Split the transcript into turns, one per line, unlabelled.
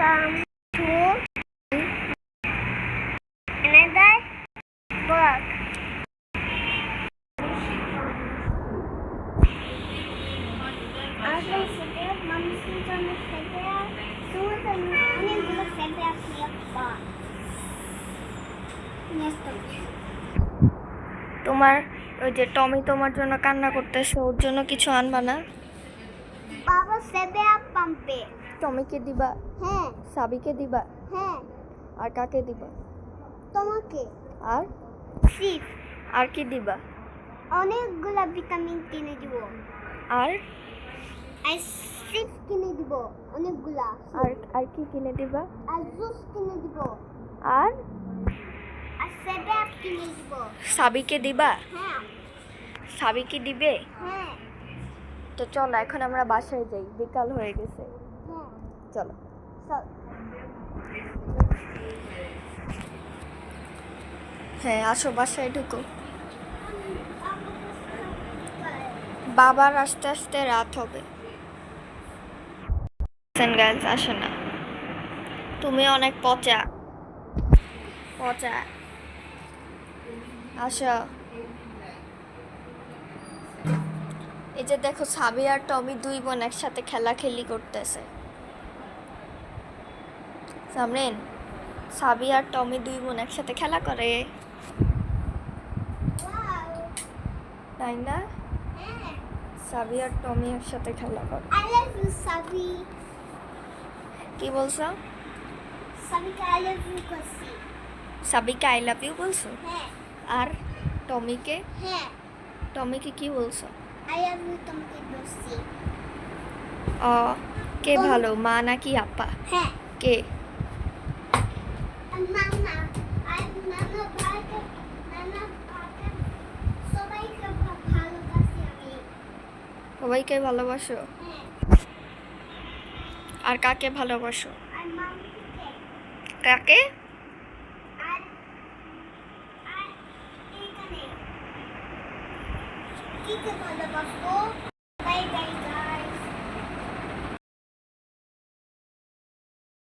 Welcome to another book. মানুষের জন্য
তোমার ওই যে টমি তোমার জন্য কান্না করতেছে ওর জন্য কিছু আনবা না?
বাবা সেবে পাম্পে
টমিকে দিবা?
হ্যাঁ।
সাবিকে দিবা?
হ্যাঁ।
আর কাকে দিবা?
তোমাকে।
আর?
সিপ
আর কি দিবা?
অনেকগুলো ভিটামিন কিনে দিব।
আর?
সিপ কিনে দিব অনেকগুলা।
আর আর কি কিনে দিবা?
আর জুস কিনে দিব।
আর?
আর সেবে কিনে দিব।
সাবিকে দিবা?
হ্যাঁ।
সাবিকে দিবে?
হ্যাঁ।
তো চলো এখন আমরা বাসায় যাই। বিকাল হয়ে গেছে। চলো। হ্যাঁ আসো, বাসায় ঢুকো। বাবার আস্তে আস্তে রাত হবে। গাছ আসো না। তুমি অনেক পচা। পচা। আসো। এই যে দেখো সাবি আর টমি দুই বোন একসাথে খেলাখেলি করতেছে। সামরেন সাবি আর টমি দুই বোন একসাথে খেলা করে। তাই না? সাবি আর টমি একসাথে খেলা করে।
I love you, Sabi.
কি বলছো?
Sabi ka I love you kasi.
সাবিকে আই লাভ ইউ বলছো?
হ্যাঁ।
আর টমিকে?
হ্যাঁ।
টমিকে কি বলছো? অ কে ভালো মা নাকি আপা?
হ্যাঁ।
কে?
ভালোবাসি
সবাইকে ভালোবাসো?
হ্যাঁ।
আর কাকে ভালোবাসো? কাকে
আর আর এখানে কি কে ভালোবাসবো